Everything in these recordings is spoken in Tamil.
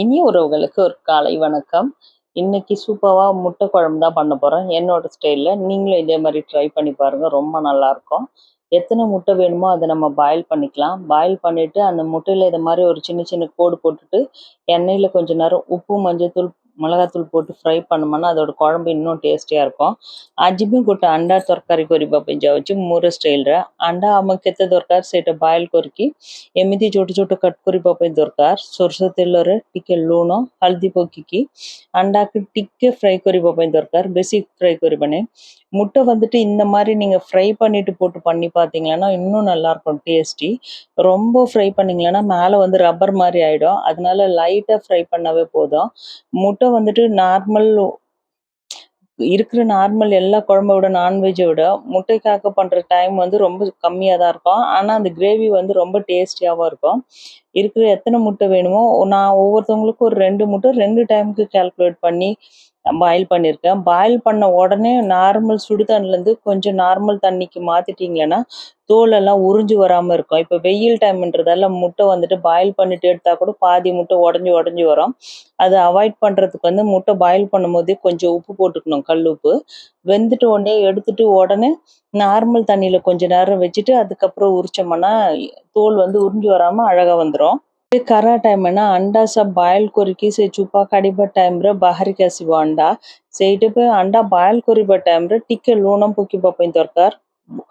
இனிய உறவுகளுக்கு ஒரு காலை வணக்கம். இன்னைக்கு சூப்பராக முட்டை குழம்பு தான் பண்ண போகிறேன் என்னோட ஸ்டைலில் நீங்களும் இதே மாதிரி ட்ரை பண்ணி பாருங்கள் ரொம்ப நல்லாயிருக்கும் எத்தனை முட்டை வேணுமோ அதை நம்ம பாயில் பண்ணிக்கலாம். பாயில் பண்ணிவிட்டு அந்த முட்டையில் இதை மாதிரி ஒரு சின்ன சின்ன கோடு போட்டுட்டு எண்ணெயில் கொஞ்ச நேரம் உப்பு மஞ்சள் தூள் ମିଳଗାତୁଲ போட்டு ஃப்ரை பண்ணோம்னா அதோட குழம்பு இன்னும் ଟେଷ୍ଟିଆ இருக்கும் ଆଜି ବି ଗୋଟେ ଅଣ୍ଡା ତରକାରୀ କରିବା ପାଇଁ ଯାଉଛି ମୋର ଷ୍ଟାଇଲ୍ରେ ଅଣ୍ଡା ଆମକୁ କେତେ ଦରକାର ସେଇଟା ବଏଲ୍ କରିକି ଏମିତି ଛୋଟ ଛୋଟ କଟ୍ କରିବା ପାଇଁ ଦରକାର ସୋରିଷ ତେଲରେ ଟିକେ ଲୁଣ ହଳଦୀ ପକେଇକି ଅଣ୍ଡାକୁ ଟିକେ ஃப்ரை କରିବା ପାଇଁ ଦରକାର ବେଶୀ ஃப்ரை କରିବାନି முட்டை வந்துட்டு இந்த மாதிரி நீங்கள் ஃப்ரை பண்ணிட்டு போட்டு பண்ணி பார்த்தீங்கன்னா இன்னும் நல்லாயிருக்கும் டேஸ்டி ரொம்ப ஃப்ரை பண்ணிங்களேன்னா மேலே வந்து ரப்பர் மாதிரி ஆகிடும் அதனால லைட்டாக ஃப்ரை பண்ணாவே போதும். முட்டை வந்துட்டு நார்மல் இருக்கிற நார்மல் எல்லா குழம்ப விட நான்வெஜ்ஜை விட முட்டைக்காக பண்ணுற டைம் வந்து ரொம்ப கம்மியாக தான் இருக்கும். ஆனால் அந்த கிரேவி வந்து ரொம்ப டேஸ்டியாகவும் இருக்கும். இருக்கிற எத்தனை முட்டை வேணுமோ நான் ஒவ்வொருத்தவங்களுக்கும் ஒரு ரெண்டு முட்டை ரெண்டு டைமுக்கு கால்குலேட் பண்ணி பாயில் பண்ணியிருக்கேன் பாயில் பண்ண உடனே நார்மல் சுடு தண்ணிலேருந்து கொஞ்சம் நார்மல் தண்ணிக்கு மாற்றிட்டிங்களேன்னா தோலெல்லாம் உறிஞ்சு வராமல் இருக்கும். இப்போ வெயில் டைம்ன்றதால முட்டை வந்துட்டு பாயில் பண்ணிட்டு எடுத்தால் கூட பாதி முட்டை உடஞ்சி உடஞ்சி வரும். அதை அவாய்ட் பண்ணுறதுக்கு வந்து முட்டை பாயில் பண்ணும்போதே கொஞ்சம் உப்பு போட்டுக்கணும் கல் உப்பு. வெந்துட்டு உடனே எடுத்துட்டு உடனே நார்மல் தண்ணியில் கொஞ்ச நேரம் வச்சுட்டு அதுக்கப்புறம் உரிச்சோம்னா தோல் வந்து உறிஞ்சு வராமல் அழகாக வந்துடும் ଖରା ଟାଇମ୍ ନା ଅଣ୍ଡା ସବ୍ ବଏଲ୍ କରିକି ସେ ଚୁପା କାଢ଼ିବା ଟାଇମ୍ ରେ ବାହାରିକି ଆସିବ ଅଣ୍ଡା ସେଇଥିପାଇଁ ଅଣ୍ଡା ବଏଲ୍ କରିବା ଟାଇମ୍ ରେ ଟିକେ ଲୁଣ ପକେଇବା ପାଇଁ ଦରକାର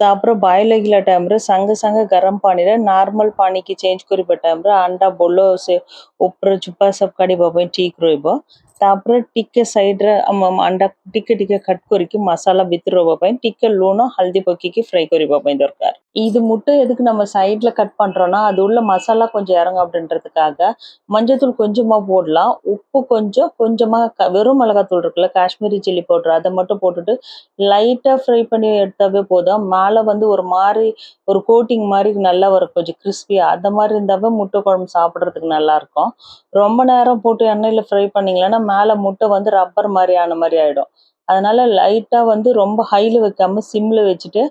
ତାପରେ ବଏଲ୍ ହେଇଗଲା ଟାଇମ୍ ରେ ସାଙ୍ଗେ ସାଙ୍ଗେ ଗରମ ପାଣିରେ ନର୍ମାଲ୍ ପାଣିକି ଚେଞ୍ଜ କରିବା ଟାଇମ୍ ରେ ଅଣ୍ଡା ବୋଲ ସେ ଉପର ଚୁପା ସବ୍ କାଢ଼ିବା ପାଇଁ ଠିକ୍ ରହିବ ତାପରେ ଟିକେ ସାଇଡ୍ ରେ ଅଣ୍ଡା ଟିକେ ଟିକେ କଟ୍ କରିକି ମସଲା ଭିତରେ ରହିବା ପାଇଁ ଟିକେ ଲୁଣ ହଳଦୀ ପକେଇକି ଫ୍ରାଏ କରିବା ପାଇଁ ଦରକାର இது முட்டை எதுக்கு நம்ம சைடில் கட் பண்ணுறோன்னா அது உள்ள மசாலா கொஞ்சம் இறங்கும் அப்படின்றதுக்காக மஞ்சத்தூள் கொஞ்சமாக போடலாம். உப்பு கொஞ்சம் கொஞ்சமாக க வெறும் மிளகாத்தூள் இருக்குல்ல காஷ்மீரி சில்லி பவுடர் அதை மட்டும் போட்டுட்டு லைட்டாக ஃப்ரை பண்ணி எடுத்தாவே போதும். மேலே வந்து ஒரு மாதிரி ஒரு கோட்டிங் மாதிரி நல்லா வரும் கொஞ்சம் கிறிஸ்பியாக அந்த மாதிரி இருந்தாவே முட்டை குழம்பு சாப்பிட்றதுக்கு நல்லாயிருக்கும் ரொம்ப நேரம் போட்டு எண்ணெயில் ஃப்ரை பண்ணிங்களேன்னா மேலே முட்டை வந்து ரப்பர் மாதிரி ஆன மாதிரி ஆகிடும் அதனால் லைட்டாக வந்து ரொம்ப ஹையில் வைக்காம சிம்மில் வச்சுட்டு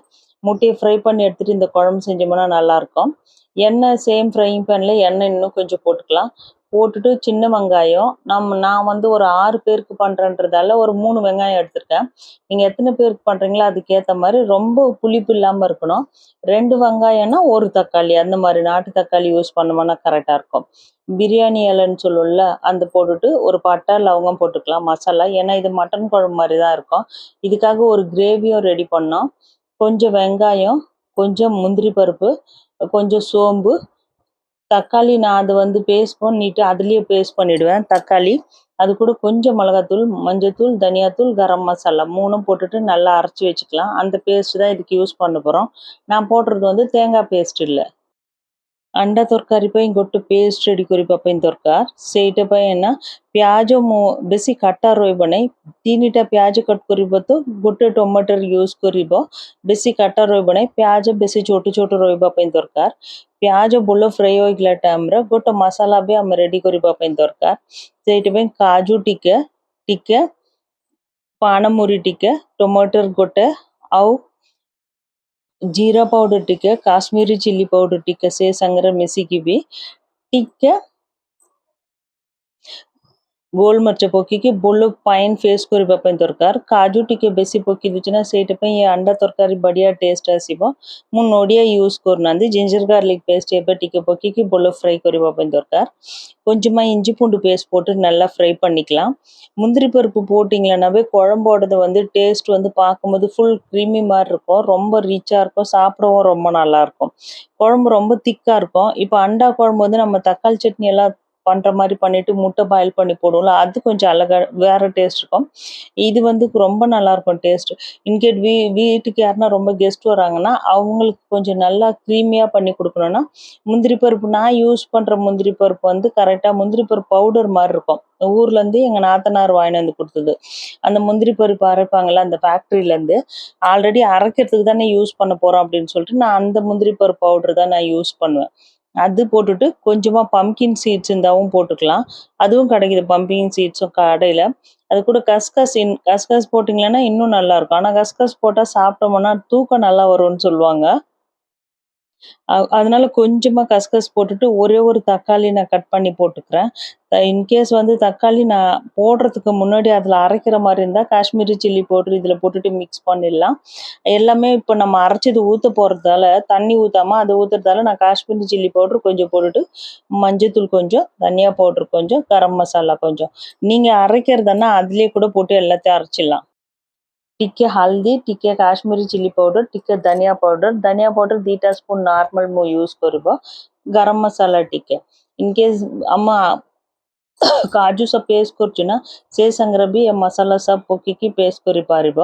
முட்டையை ஃப்ரை பண்ணி எடுத்துகிட்டு இந்த குழம்பு செஞ்சோம்னா நல்லாயிருக்கும். எண்ணெய் சேம் ஃப்ரையிங் பேனில் எண்ணெய் இன்னும் கொஞ்சம் போட்டுக்கலாம். போட்டுட்டு சின்ன வெங்காயம். நம்ம நான் வந்து ஒரு ஆறு பேருக்கு பண்ணுறேன்றதால ஒரு மூணு வெங்காயம் எடுத்திருக்கேன். நீங்கள் எத்தனை பேருக்கு பண்ணுறீங்களோ அதுக்கேற்ற மாதிரி ரொம்ப புளிப்பு இல்லாமல் இருக்கணும். ரெண்டு வெங்காயம்னா ஒரு தக்காளி. அந்த மாதிரி நாட்டு தக்காளி யூஸ் பண்ணோம்னா கரெக்டாக இருக்கும். பிரியாணி இலைன்னு சொல்லுவோம்ல அந்த போட்டுட்டு ஒரு பட்டை லவங்கம் போட்டுக்கலாம் மசாலா. ஏன்னா இது மட்டன் குழம்பு மாதிரி தான் இருக்கும். இதுக்காக ஒரு கிரேவியும் ரெடி பண்ணோம். கொஞ்சம் வெங்காயம் கொஞ்சம் முந்திரி பருப்பு கொஞ்சம் சோம்பு தக்காளி நான் அதை வந்து பேஸ்ட் பண்ணிட்டு அதுலேயே பேஸ்ட் பண்ணிவிடுவேன் தக்காளி அது கூட கொஞ்சம் மிளகாத்தூள் மஞ்சத்தூள் தனியாத்தூள் கரம் மசாலா மூணும் போட்டுட்டு நல்லா அரைச்சி வச்சுக்கலாம். அந்த பேஸ்ட் தான் இதுக்கு யூஸ் பண்ண போகிறோம் நான் போடுறது வந்து தேங்காய் பேஸ்ட் இல்லை. अंडा ତରକାରୀ ପାଇଁ ଗୋଟେ ପେଷ୍ଟ ରେଡ଼ି କରିବା ପାଇଁ ଦରକାର ସେଇଟା ପାଇଁ ନା ପିଆଜ ମୁଁ ବେଶୀ କାଟା ରହିବ ନାହିଁ ତିନିଟା ପିଆଜ କଟ୍ କରିବ ତ ଗୋଟେ ଟମାଟର ୟୁଜ୍ କରିବ ବେଶୀ କାଟା ରହିବ ନାହିଁ ପିଆଜ ବେଶୀ ଛୋଟ ଛୋଟ ରହିବା ପାଇଁ ଦରକାର ପିଆଜ ଭଲ ଫ୍ରାଏ ହୋଇଗଲା ଟାଇମ୍ରେ ଗୋଟେ ମସଲା ବି ଆମେ ରେଡ଼ି କରିବା ପାଇଁ ଦରକାର ସେଇଥିପାଇଁ କାଜୁ ଟିକେ ଟିକେ ପାଣମୁରି ଟିକେ ଟମାଟର ଗୋଟେ ଆଉ జీరా పౌడర్ టిక్క కాశ్మీరీ చిల్లీ పౌడర్ టిక్క సేసంగర మెసికివి టిక్క ବି ଟିକେ ଗୋଲମରିଚ ପକେଇକି ଭଲ ଫାଇନ୍ ଫେସ୍ କରିବା ପାଇଁ ଦରକାର କାଜୁ ଟିକେ ବେଶୀ ପକେଇ ଦେଉଛି ନା ସେଇଥିପାଇଁ ଏ ଅଣ୍ଡା ତରକାରୀ ବଢ଼ିଆ ଟେଷ୍ଟ ଆସିବ ମୁଁ ନଡ଼ିଆ யூஸ் କରୁନାହାନ୍ତି ஜிஞ்சர் கார்லிக் பேஸ்ட் எப்போ டிக்க பக்கிக்கு போல் ஃப்ரை କରିବା ପାଇଁ ଦରକାର கொஞ்சமாக இஞ்சி பூண்டு பேஸ்ட் போட்டு நல்லா ஃப்ரை பண்ணிக்கலாம் முந்திரி பருப்பு போட்டிங்களேனாவே குழம்போடது வந்து டேஸ்ட் வந்து பார்க்கும்போது ஃபுல் க்ரீமி மாதிரி இருக்கும் ரொம்ப ரிச்சாக இருக்கும் சாப்பிடவும் ரொம்ப நல்லாயிருக்கும் குழம்பு ரொம்ப திக்காக இருக்கும் இப்போ அண்டா குழம்பு வந்து நம்ம தக்காளி சட்னி எல்லாம் பண்ணுற மாதிரி பண்ணிட்டு முட்டை பாயில் பண்ணி போடுவோம்ல அது கொஞ்சம் அழகா வேற டேஸ்ட் இருக்கும். இது வந்து ரொம்ப நல்லா இருக்கும் டேஸ்ட் இன்கேட் வீ வீட்டுக்கு யாருன்னா ரொம்ப கெஸ்ட் வராங்கன்னா அவங்களுக்கு கொஞ்சம் நல்லா க்ரீமியாக பண்ணி கொடுக்கணும்னா முந்திரி பருப்பு நான் யூஸ் பண்ணுற முந்திரி பருப்பு வந்து கரெக்டாக முந்திரி பருப்பு பவுடர் மாதிரி இருக்கும். ஊர்லேருந்து எங்கள் நாத்தனார் வாங்கினு வந்து கொடுத்தது. அந்த முந்திரி பருப்பு அரைப்பாங்கல்ல அந்த ஃபேக்ட்ரியிலேருந்து ஆல்ரெடி அரைக்கிறதுக்கு தானே யூஸ் பண்ண போகிறோம் அப்படின்னு சொல்லிட்டு நான் அந்த முந்திரி பருப்பு பவுடர் தான் நான் யூஸ் பண்ணுவேன். அது போட்டுட்டு கொஞ்சமாக பம்கின் சீட்ஸ் இருந்தாவும் போட்டுக்கலாம். அதுவும் கிடைக்குது பம்கின் சீட்ஸும் கடையில். அது கூட கஸ்கஸ் இன் கஸ்கஸ் போட்டிங்களன்னா இன்னும் நல்லா இருக்கும். ஆனால் கஸ்கஸ் போட்டால் சாப்பிட்டோம்னா தூக்கம் நல்லா வரும்னு சொல்லுவாங்க. அதனால கொஞ்சமா கஸ்கஸ் போட்டுட்டு ஒரே ஒரு தக்காளி நான் கட் பண்ணி போட்டுக்கிறேன். இன்கேஸ் வந்து தக்காளி நான் போடுறதுக்கு முன்னாடி அதில் அரைக்கிற மாதிரி இருந்தால் காஷ்மீரி சில்லி பவுடர் இதில் போட்டுட்டு மிக்ஸ் பண்ணிடலாம். எல்லாமே இப்போ நம்ம அரைச்சது ஊற்ற போகிறதால தண்ணி ஊற்றாமல் அதை ஊற்றுறதால நான் காஷ்மீரி சில்லி பவுடர் கொஞ்சம் போட்டுட்டு மஞ்சத்தூள் கொஞ்சம் தனியா பவுடர் கொஞ்சம் கரம் மசாலா கொஞ்சம். நீங்கள் அரைக்கிறதுனா அதுலேயே கூட போட்டு எல்லாத்தையும் அரைச்சிடலாம். ଟିକେ ହଳଦୀ ଟିକେ କାଶ୍ମୀରୀ ଚିଲି ପାଉଡର୍ ଟିକେ ଧନିଆ ପାଉଡର୍ ଧନିଆ ପାଉଡର୍ ଦୁଇଟା ସ୍ପୁନ୍ ନର୍ମାଲ୍ ମୁଁ ୟୁଜ୍ କରିବ ଗରମ ମସାଲା ଟିକେ ಇನ್ ಕೇಸ್ ಅಮ್ಮ ಕಾಜು ಸಹ ಪೇಸ್ಟ್ ಕೊರ್ಚಿನ ಸೇಸಂಗ್ರ ಬಿ ಮಸಾಲಾ ಸಹ ಪೊಕ್ಕಿಕಿ ಪೇಸ್ಟ್ ಕೊರಿ ಪಾರಿಬ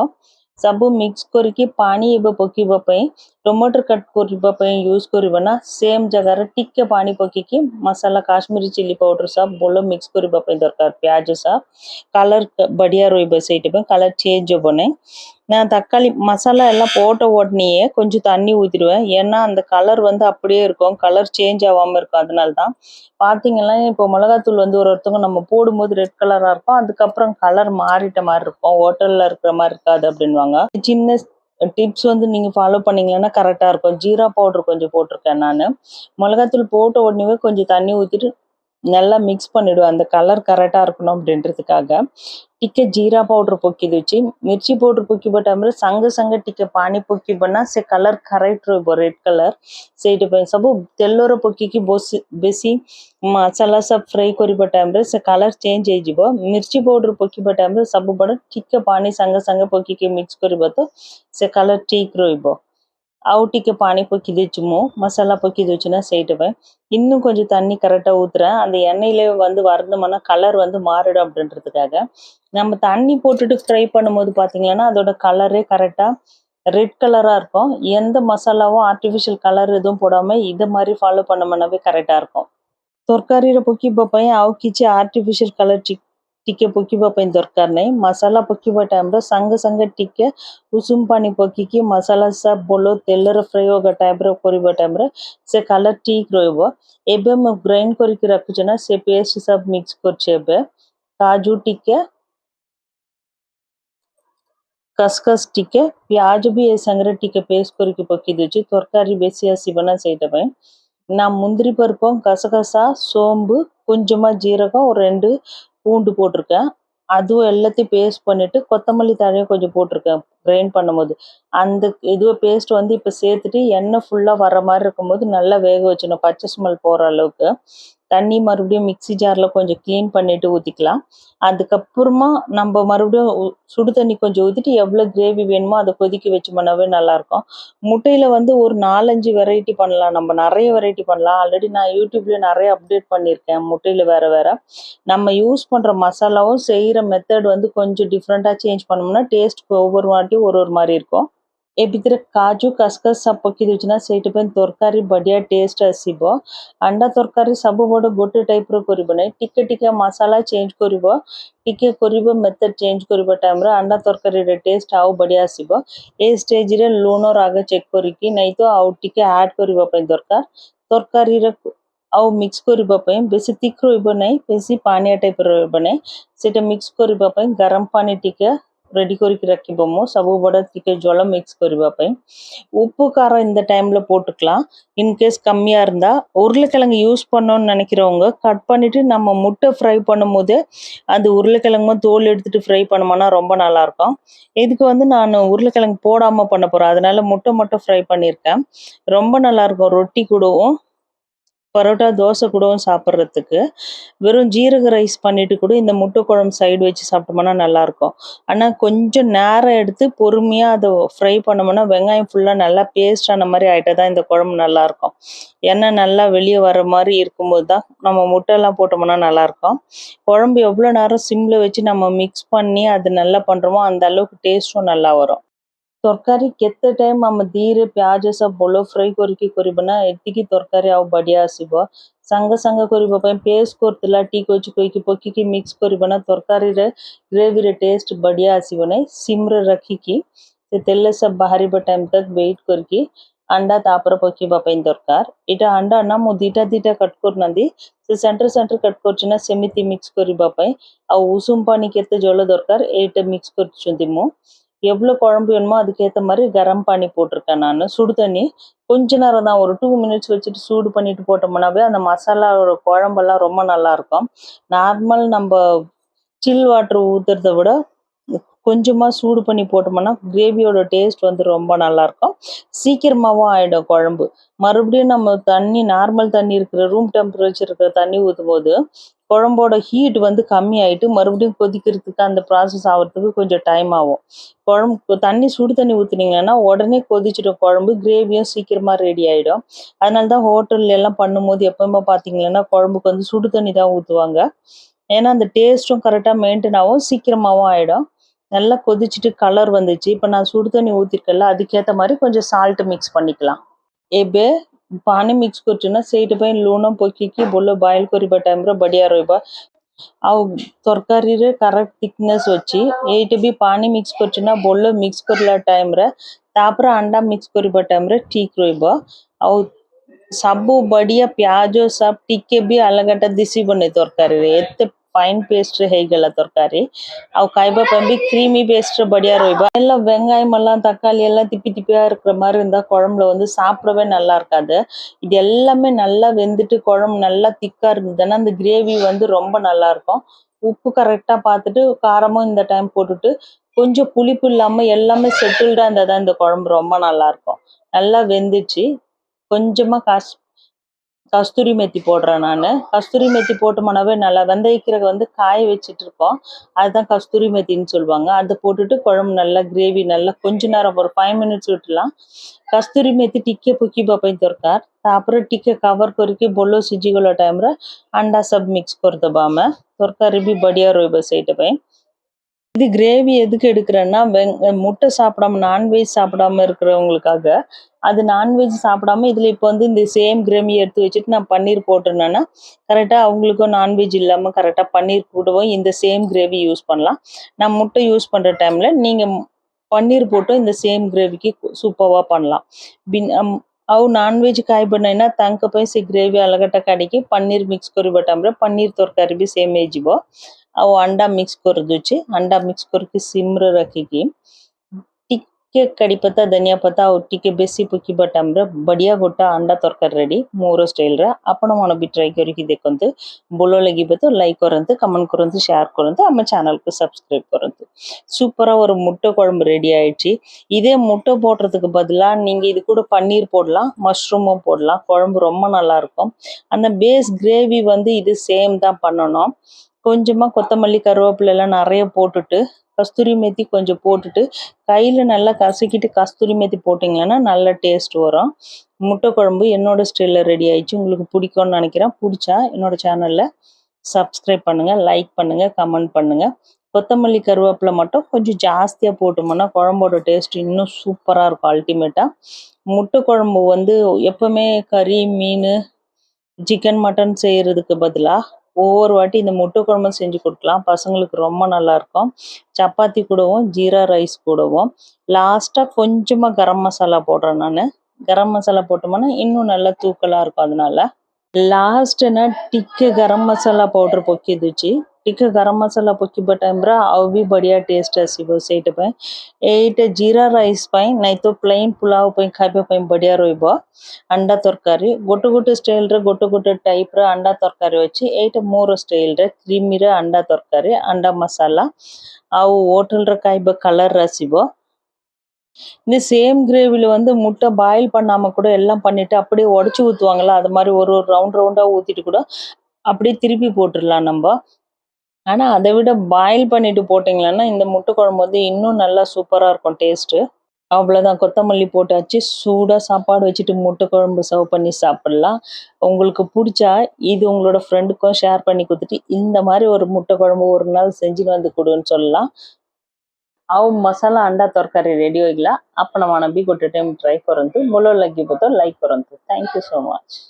ସବୁ ମିକ୍ସ କରିକି ପାଣି ଏବେ ପକେଇବା ପାଇଁ ଟମାଟର କଟ୍ କରିବା ପାଇଁ ୟୁଜ୍ କରିବ ନା ସେମ୍ ଜାଗାରେ ଟିକେ ପାଣି ପକେଇକି ମସଲା କାଶ୍ମୀର ଚିଲି ପାଉଡର ସବ୍ ଭଲ ମିକ୍ସ କରିବା ପାଇଁ ଦରକାର ପିଆଜ ସବ୍ କଲର୍ ବଢ଼ିଆ ରହିବ ସେଇଥିପାଇଁ କଲର୍ ଚେଞ୍ଜ ହବ ନାହିଁ நான் தக்காளி மசாலா எல்லாம் போட்ட உடனேயே கொஞ்சம் தண்ணி ஊற்றிடுவேன் ஏன்னா அந்த கலர் வந்து அப்படியே இருக்கும். கலர் சேஞ்ச் ஆகாமல் இருக்கும். அதனால தான் பார்த்தீங்கன்னா இப்போ மிளகாத்தூள் வந்து ஒரு ஒருத்தவங்க நம்ம போடும்போது ரெட் கலராக இருக்கும். அதுக்கப்புறம் கலர் மாறிட்ட மாதிரி இருக்கும். ஹோட்டலில் இருக்கிற மாதிரி இருக்காது அப்படின்வாங்க சின்ன டிப்ஸ் வந்து நீங்கள் ஃபாலோ பண்ணீங்கன்னா கரெக்டாக இருக்கும். ஜீரா பவுடர் கொஞ்சம் போட்டிருக்கேன் நான். மிளகாத்தூள் போட்ட உடனேவே கொஞ்சம் தண்ணி ஊற்றிட்டு நல்லா மிக்ஸ் பண்ணிவிடுவேன் அந்த கலர் கரெக்டாக இருக்கணும் அப்படின்றதுக்காக ଟିକେ ଜିରା ପାଉଡର ପକେଇ ଦଉଛି ମିର୍ଚି ପାଉଡର ପକେଇବା ଟାଇମ୍ରେ ସାଙ୍ଗେ ସାଙ୍ଗେ ଟିକେ ପାଣି ପକେଇବ ନା ସେ କଲର୍ କରେକ୍ଟ ରହିବ ରେଡ୍ କଲର୍ ସେଇଥିପାଇଁ ସବୁ ତେଲରେ ପକେଇକି ବସି ବେଶୀ ମସଲା ସବୁ ଫ୍ରାଏ କରିବା ଟାଇମ୍ରେ ସେ କଲର୍ ଚେଞ୍ଜ ହେଇଯିବ ମିର୍ଚି ପାଉଡର ପକେଇବା ଟାଇମ୍ରେ ସବୁବେଳେ ଟିକେ ପାଣି ସାଙ୍ଗେ ସାଙ୍ଗେ ପକେଇକି ମିକ୍ସ କରିବ ତ ସେ କଲର୍ ଠିକ୍ ରହିବ அவுட்டிக்கு பானிப்போ வச்சுமோ மசாலா போ வச்சுன்னா சேர்த்துவேன் இன்னும் கொஞ்சம் தண்ணி கரெக்டாக ஊற்றுறேன் அந்த எண்ணெயிலே வந்து வறுந்தோம்னா கலர் வந்து மாறிடும் அப்படின்றதுக்காக. நம்ம தண்ணி போட்டுட்டு ஃப்ரை பண்ணும்போது பார்த்தீங்கன்னா அதோட கலரே கரெக்டாக ரெட் கலராக இருக்கும். எந்த மசாலாவும் ஆர்டிஃபிஷியல் கலர் எதுவும் போடாமல் இதை மாதிரி ஃபாலோ பண்ணோம்னாவே கரெக்டாக இருக்கும். ತರಕಾರಿರ ಪೊಕ್ಕಿ ಬಪ್ಪಾಯಿ ಅವು ಕಿಚಿ ಆರ್ಟಿಫಿಷಿಯಲ್ ಕಲರ್ ಚಿಕ್ ଟିକେ ପକେଇବା ପାଇଁ ଦରକାର ନାହିଁ ମସଲା ପକେଇବା ଟାଇମ୍ରେ ସାଙ୍ଗେ ସାଙ୍ଗେ ଟିକେ ଉଷୁମ ପାଣି ପକେଇକି ମସଲା ସବୁ ଭଲ ତେଲରେ ଫ୍ରାଏ ହେବା ଟାଇପ୍ର କରିବା ଟାଇମ୍ରେ ସେ କଲର୍ ଠିକ୍ ରହିବ ଏବେ ମୁଁ ଗ୍ରାଇଣ୍ଡ କରିକି ରଖୁଛି ନା ସେ ପେଷ୍ଟ ସବୁ ମିକ୍ସ କରୁଛି ଏବେ କାଜୁ ଟିକେ କସକସ ଟିକେ ପିଆଜ ବି ଏ ସାଙ୍ଗରେ ଟିକେ ପେଷ୍ଟ କରିକି ପକେଇ ଦେଉଛି ତରକାରୀ ବେଶୀ ଆସିବ ନା ସେଇଟା ପାଇଁ நான் முந்திரி பருப்பும் கசகசா சோம்பு கொஞ்சமாக ஜீரகம் ஒரு ரெண்டு பூண்டு போட்டிருக்கேன். அதுவும் எல்லாத்தையும் பேஸ்ட் பண்ணிட்டு கொத்தமல்லி தழையும் கொஞ்சம் போட்டிருக்கேன். கிரைண்ட் பண்ணும்போது. அந்த இதுவை பேஸ்ட் வந்து இப்போ சேர்த்துட்டு எண்ணெய் ஃபுல்லாக வர மாதிரி இருக்கும்போது நல்லா வேக வச்சிடணும். பச்சை ஸ்மெல் போகிற அளவுக்கு. தண்ணி மறுபடியும் மிக்ஸி ஜாரில் கொஞ்சம் க்ளீன் பண்ணிட்டு ஊற்றிக்கலாம் அதுக்கப்புறமா நம்ம மறுபடியும் சுடு தண்ணி கொஞ்சம் ஊற்றிட்டு எவ்வளோ கிரேவி வேணுமோ அதை கொதிக்க வச்சோம்னாவே நல்லாயிருக்கும் முட்டையில் வந்து ஒரு நாலஞ்சு வெரைட்டி பண்ணலாம். நம்ம நிறைய வெரைட்டி பண்ணலாம். ஆல்ரெடி நான் யூடியூப்லேயே நிறைய அப்டேட் பண்ணியிருக்கேன் முட்டையில் வேறு வேறு. நம்ம யூஸ் பண்ணுற மசாலாவும் செய்கிற மெத்தட் வந்து கொஞ்சம் டிஃப்ரெண்ட்டாக சேஞ்ச் பண்ணோம்னா டேஸ்ட் ஒவ்வொரு வாட்டியும் ஒரு ஒரு மாதிரி இருக்கும். ଏ ଭିତରେ କାଜୁ କସକସ ସବୁ ପକେଇ ଦେଉଛି ନା ସେଇଥିପାଇଁ ତରକାରୀ ବଢ଼ିଆ ଟେଷ୍ଟ ଆସିବ ଅଣ୍ଡା ତରକାରୀ ସବୁବେଳେ ଗୋଟେ ଟାଇପ୍ର କରିବ ନାହିଁ ଟିକେ ଟିକେ ମସଲା ଚେଞ୍ଜ କରିବ ଟିକେ କରିବ ମେଥଡ଼ ଚେଞ୍ଜ କରିବା ଟାଇମ୍ରେ ଅଣ୍ଡା ତରକାରୀର ଟେଷ୍ଟ ଆଉ ବଢ଼ିଆ ଆସିବ ଏ ଷ୍ଟେଜ୍ରେ ଲୁଣ ରାଗ ଚେକ୍ କରିକି ନାଇଁ ତ ଆଉ ଟିକେ ଆଡ଼୍ କରିବା ପାଇଁ ଦରକାର ତରକାରୀରେ ଆଉ ମିକ୍ସ କରିବା ପାଇଁ ବେଶୀ thick ରହିବ ନାହିଁ ବେଶୀ ପାଣିଆ ଟାଇପ୍ର ରହିବ ନାହିଁ ସେଇଟା ମିକ୍ସ କରିବା ପାଇଁ ଗରମ ପାଣି ଟିକେ ரெடி କରିକି ରଖିବ ମୁଁ ସବୁବେଳେ ଟିକେ ଜଳ மிக்ஸ் କରିବା ପାଇଁ உப்பு காரம் இந்த டைமில் போட்டுக்கலாம் இன்கேஸ் கம்மியாக இருந்தால் உருளைக்கிழங்கு யூஸ் பண்ணோன்னு நினைக்கிறவங்க கட் பண்ணிவிட்டு நம்ம முட்டை ஃப்ரை பண்ணும்போது அந்த உருளைக்கிழங்கும் தோல் எடுத்துட்டு ஃப்ரை பண்ணோம்னா ரொம்ப நல்லாயிருக்கும் இதுக்கு வந்து நான் உருளைக்கிழங்கு போடாமல் பண்ண போகிறேன் அதனால முட்டை மட்டும் ஃப்ரை பண்ணியிருக்கேன் ரொம்ப நல்லாயிருக்கும் ரொட்டி கூடவும் பரோட்டா தோசை கூடவும் சாப்பிட்றதுக்கு. வெறும் ஜீரக ரைஸ் பண்ணிட்டு கூட இந்த முட்டை குழம்பு சைடு வச்சு சாப்பிட்டோம்னா நல்லாயிருக்கும். ஆனால் கொஞ்சம் நேரம் எடுத்து பொறுமையாக அதை ஃப்ரை பண்ணோம்னா வெங்காயம் ஃபுல்லாக நல்லா பேஸ்ட் ஆன மாதிரி ஆகிட்டா தான் இந்த குழம்பு நல்லாயிருக்கும். எண்ணெய் நல்லா வெளியே வர மாதிரி இருக்கும்போது தான் நம்ம முட்டைலாம் போட்டோம்னா நல்லாயிருக்கும். குழம்பு எவ்வளோ நேரம் சிம்மில் வச்சு நம்ம மிக்ஸ் பண்ணி அது நல்லா பண்ணுறோமோ அந்த அளவுக்கு டேஸ்ட்டும் நல்லா வரும். ତରକାରୀ କେତେ ଟାଇମ୍ ଆମେ ଧୀରେ ପିଆଜ ସବୁ ଭଲ ଫ୍ରାଏ କରିକି କରିବ ନା ଏତିକି ତରକାରୀ ଆଉ ବଢ଼ିଆ ଆସିବ ସାଙ୍ଗେ ସାଙ୍ଗେ କରିବା ପାଇଁ ପେଷ୍ଟ କରିଥିଲା ଠିକ୍ ଅଛି କହିକି ପକେଇକି ମିକ୍ସ କରିବ ନା ତରକାରୀରେ ଗ୍ରେଭିରେ ଟେଷ୍ଟ ବଢ଼ିଆ ଆସିବ ନାହିଁ ସିମ୍ରେ ରଖିକି ସେ ତେଲ ସବୁ ବାହାରିବା ଟାଇମ୍ ତକ୍ ୱେଟ୍ କରିକି ଅଣ୍ଡା ତାପରେ ପକେଇବା ପାଇଁ ଦରକାର ଏଇଟା ଅଣ୍ଡା ନା ମୁଁ ଦୁଇଟା ଦୁଇଟା କଟ୍ କରୁନାହାନ୍ତି ସେ ସେଣ୍ଟର ସେଣ୍ଟର କଟ୍ କରୁଛି ନା ସେମିତି ମିକ୍ସ କରିବା ପାଇଁ ଆଉ ଉଷୁମ ପାଣି କେତେ ଜଳ எவ்வளோ குழம்பு வேணுமோ அதுக்கேற்ற மாதிரி கரம் பண்ணி போட்டிருக்கேன் நான். சுடு தண்ணி. கொஞ்ச நேரம் தான் ஒரு டூ மினிட்ஸ் வச்சுட்டு சூடு பண்ணிட்டு போட்டோம்னாவே அந்த மசாலாவோட குழம்பெல்லாம் ரொம்ப நல்லாயிருக்கும். நார்மல் நம்ம சில் வாட்டர் ஊற்றுறத விட கொஞ்சமாக சூடு பண்ணி போட்டோம்னா கிரேவியோட டேஸ்ட் வந்து ரொம்ப நல்லாயிருக்கும். சீக்கிரமாகவும் ஆகிடும் குழம்பு. மறுபடியும் நம்ம தண்ணி நார்மல் தண்ணி இருக்கிற ரூம் டெம்பரேச்சர் இருக்கிற தண்ணி ஊற்றும் போது குழம்போட ஹீட் வந்து கம்மியாயிட்டு மறுபடியும் கொதிக்கிறதுக்கு அந்த ப்ராசஸ் ஆகிறதுக்கு கொஞ்சம் டைம் ஆகும். குழம்பு தண்ணி சுடு தண்ணி ஊற்றுனீங்கன்னா உடனே கொதிச்சிடும் குழம்பு கிரேவியும் சீக்கிரமாக ரெடி ஆகிடும் அதனால தான் ஹோட்டல்ல எல்லாம் பண்ணும்போது எப்பவுமே பார்த்தீங்கன்னா குழம்புக்கு வந்து சுடு தண்ணி தான் ஊற்றுவாங்க ஏன்னா அந்த டேஸ்ட்டும் கரெக்டாக மெயின்டைன் ஆகும் சீக்கிரமாகவும் ஆகிடும் நல்லா கொதிச்சுட்டு கலர் வந்துச்சு. இப்போ நான் சுடு தண்ணி ஊற்றிருக்கல அதுக்கேற்ற மாதிரி கொஞ்சம் சால்ட்டு மிக்ஸ் பண்ணிக்கலாம். எபே ପାଣି ମିକ୍ସ କରୁଛୁ ନା ସେଇଟା ପାଇଁ ଲୁଣ ପକେଇକି ଭଲ ବଏଲ୍ କରିବା ଟାଇମ୍ରେ ବଢ଼ିଆ ରହିବ ଆଉ ତରକାରୀରେ କରେକ୍ଟ ଥିକନେସ୍ ଅଛି ଏଇଟା ବି ପାଣି ମିକ୍ସ କରୁଛୁ ନା ଭଲ ମିକ୍ସ କରିଲା ଟାଇମ୍ରେ ତାପରେ ଅଣ୍ଡା ମିକ୍ସ କରିବା ଟାଇମ୍ରେ ଠିକ୍ ରହିବ ଆଉ ସବୁ ବଢ଼ିଆ ପିଆଜ ସବୁ ଟିକେ ବି ଅଲଗାଟା ଦିଶିବନି ତରକାରୀରେ ଏତେ ଫାଇନ୍ பேஸ்ட் ହେଇଗଲା ତରକାରୀ அவ ଖାଇବା பம்பி ବି பேஸ்ட் படியா ରହିବା எல்லாம் வெங்காயம் எல்லாம் தக்காளி எல்லாம் திப்பி திப்பியா இருக்கிற மாதிரி இருந்தா குழம்புல வந்து சாப்பிடவே நல்லா இருக்காது இது எல்லாமே நல்லா வெந்துட்டு குழம்பு நல்லா திக்கா இருந்ததுன்னா அந்த கிரேவி வந்து ரொம்ப நல்லா இருக்கும் உப்பு கரெக்டா பார்த்துட்டு காரமும் இந்த டைம் போட்டுட்டு கொஞ்சம் புளிப்பு இல்லாம எல்லாமே செட்டில்டா இருந்தாதான் இந்த குழம்பு ரொம்ப நல்லா இருக்கும் நல்லா வெந்துச்சு கொஞ்சமா காசு கஸ்தூரி மெத்தி போடுறேன் நான். கஸ்தூரி மெத்தி போட்டோம்னாவே நல்லா வெந்தயக்கீரை வந்து காய வச்சுட்டு இருக்கோம். அதுதான் கஸ்தூரி மெத்தின்னு சொல்லுவாங்க. அது போட்டுட்டு குழம்பு நல்லா கிரேவி நல்லா கொஞ்ச நேரம் ஒரு ஃபைவ் மினிட்ஸ் విట్లా கஸ்தூரி મેથી ટીકે புக்கி બપાઈ દરકાર அப்புறம் ટીકે கவர் કરકે பொல்லோ સિજી ગલો அண்டா சப் மிக்ஸ் સબ મિક્સ કર દબા મે તરકારી ભી બઢિયા இது கிரேவி எதுக்கு எடுக்கிறேன்னா வெங் முட்டை சாப்பிடாம நான்வெஜ் சாப்பிடாம இருக்கிறவங்களுக்காக அது நான்வெஜ் சாப்பிடாம இதுல இப்போ வந்து இந்த சேம் கிரேவி எடுத்து வச்சுட்டு நான் பன்னீர் போட்டிருந்தேன்னா கரெக்டா அவங்களுக்கும் நான்வெஜ் இல்லாம கரெக்டா பன்னீர் போடுவோம் இந்த சேம் கிரேவி யூஸ் பண்ணலாம். நான் முட்டை யூஸ் பண்ற டைம்ல நீங்க பன்னீர் போட்டு இந்த சேம் கிரேவிக்கு சூப்பராக பண்ணலாம். பின் ଆଉ ନନଭେଜ୍ ଖାଇବନି ନା ତାଙ୍କ ପାଇଁ கிரேவி அலகட்ட கடைக்கு பன்னீர் மிக்ஸ் ମିକ୍ସ କରିବା பன்னீர் ପନିର சேம் ବି ଆଉ ଅଣ୍ଡା ମିକ୍ସ କରିଦେଉଛି ଅଣ୍ଡା ମିକ୍ସ କରିକି ସିମ୍ରେ ରଖିକି ଟିକେ କଡ଼ି ପତ୍ତା ଧନିଆ ପତ୍ତା ଆଉ ଟିକେ ବେଶୀ ପକିବା ଟାଇମ୍ରେ ବଢ଼ିଆ ଗୋଟା ଅଣ୍ଡା ତରକାରୀ ରେଡ଼ି ମୋର ଷ୍ଟାଇଲ୍ର ଆପଣମାନେ ବି ଟ୍ରାଏ କରିକି ଦେଖନ୍ତୁ ଭଲ ଲାଗିବ ତ ଲାଇକ୍ କରନ୍ତୁ କମେଣ୍ଟ କରନ୍ତୁ ସେୟାର କରନ୍ତୁ ଆମ ଚ୍ୟାନେଲ୍କୁ ସବସ୍କ୍ରାଇବ୍ କରନ୍ତୁ சூப்பராக ஒரு முட்டை குழம்பு ரெடி ஆயிடுச்சு இதே முட்டை போடுறதுக்கு பதிலாக நீங்கள் இது கூட பன்னீர் போடலாம் மஷ்ரூமும் போடலாம் குழம்பு ரொம்ப நல்லாயிருக்கும் அந்த பேஸ் கிரேவி வந்து இது சேம் தான் பண்ணணும் கொஞ்சமாக கொத்தமல்லி கருவேப்பிலை எல்லாம் நிறைய போட்டுட்டு கஸ்தூரி மேத்தி கொஞ்சம் போட்டுட்டு கையில் நல்லா கசக்கிட்டு கஸ்தூரி மேத்தி போட்டிங்கன்னா நல்ல டேஸ்ட் வரும். முட்டை குழம்பு என்னோட ஸ்டைலில் ரெடி ஆயிடுச்சு. உங்களுக்கு பிடிக்கும்னு நினைக்கிறேன். பிடிச்சா என்னோட சேனலில் சப்ஸ்கிரைப் பண்ணுங்கள் லைக் பண்ணுங்கள் கமெண்ட் பண்ணுங்கள் கொத்தமல்லி கருவேப்பிலை மட்டும் கொஞ்சம் ஜாஸ்தியாக போட்டோம்னா குழம்போட டேஸ்ட் இன்னும் சூப்பராக இருக்கும் அல்டிமேட்டாக முட்டை குழம்பு வந்து எப்போவுமே கறி மீன் சிக்கன் மட்டன் செய்கிறதுக்கு பதிலாக ஒவ்வொரு வாட்டி இந்த முட்டை குழம்பு செஞ்சு கொடுக்கலாம். பசங்களுக்கு ரொம்ப நல்லா இருக்கும். சப்பாத்தி கூடவும் ஜீரா ரைஸ் கூடவும். லாஸ்ட்டாக கொஞ்சமாக கரம் மசாலா போடுறேன் நான். கரம் மசாலா போட்டோம்னா இன்னும் நல்லா தூக்கலாக இருக்கும் அதனால. ಲಾಸ್ಟ್ನ ಟಿಕ್ಕೆ ಗರಂ ಮಸಾಲ ಪೌಡರ್ ପକେଇଦେଉଛି ଟିକେ ଗରମ ମସଲା ପକେଇବା ଟାଇମ୍ରେ ଆଉ ବି ବଢ଼ିଆ ଟେଷ୍ଟ ଆସିବ ସେଇଟା ପାଇଁ ଏଇଟା ଜିରା ରାଇସ୍ ପାଇଁ ନାଇଁ ତ ପ୍ଲେନ୍ ପୁଲାଉ ପାଇଁ ଖାଇବା ପାଇଁ ବଢ଼ିଆ ରହିବ ଅଣ୍ଡା ତରକାରୀ ଗୋଟେ ଗୋଟେ ଷ୍ଟାଇଲ୍ରେ ଗୋଟେ ଗୋଟେ ଟାଇପ୍ର ଅଣ୍ଡା ତରକାରୀ ଅଛି ଏଇଟା ମୋର ଷ୍ଟାଇଲ୍ରେ କ୍ରିମିର ଅଣ୍ଡା ତରକାରୀ ଅଣ୍ଡା ମସାଲା ଆଉ ହୋଟେଲ୍ର ଖାଇବା କଲର୍ ଆସିବ இந்த சேம் கிரேவில வந்து முட்டை பாயில் பண்ணாம கூட எல்லாம் பண்ணிட்டு அப்படியே உடைச்சு ஊத்துவாங்களா அது மாதிரி ஒரு ஒரு ரவுண்ட் ரவுண்டா ஊத்திட்டு கூட அப்படியே திருப்பி போட்டுடலாம் நம்ம. ஆனா அதை விட பாயில் பண்ணிட்டு போட்டீங்களான்னா இந்த முட்டை குழம்பு வந்து இன்னும் நல்லா சூப்பரா இருக்கும் டேஸ்ட் அவ்வளோதான் கொத்தமல்லி போட்டாச்சு சூடாக சாப்பாடு வச்சுட்டு முட்டை குழம்பு சர்வ் பண்ணி சாப்பிடலாம். உங்களுக்கு பிடிச்சா இது உங்களோட ஃப்ரெண்டுக்கும் ஷேர் பண்ணி கொடுத்துட்டு இந்த மாதிரி ஒரு முட்டை குழம்பு ஒரு நாள் செஞ்சுட்டு வந்து கொடுன்னு சொல்லலாம். ଆଉ ମସଲା ଅଣ୍ଡା ତରକାରୀ ରେଡ଼ି ହୋଇଗଲା ଆପଣମାନେ ବି ଗୋଟେ ଟାଇମ୍ ଟ୍ରାଏ କରନ୍ତୁ ଭଲ ଲାଗିବ ତ ଲାଇକ୍ କରନ୍ତୁ ଥ୍ୟାଙ୍କ ୟୁ ସୋ ମଚ୍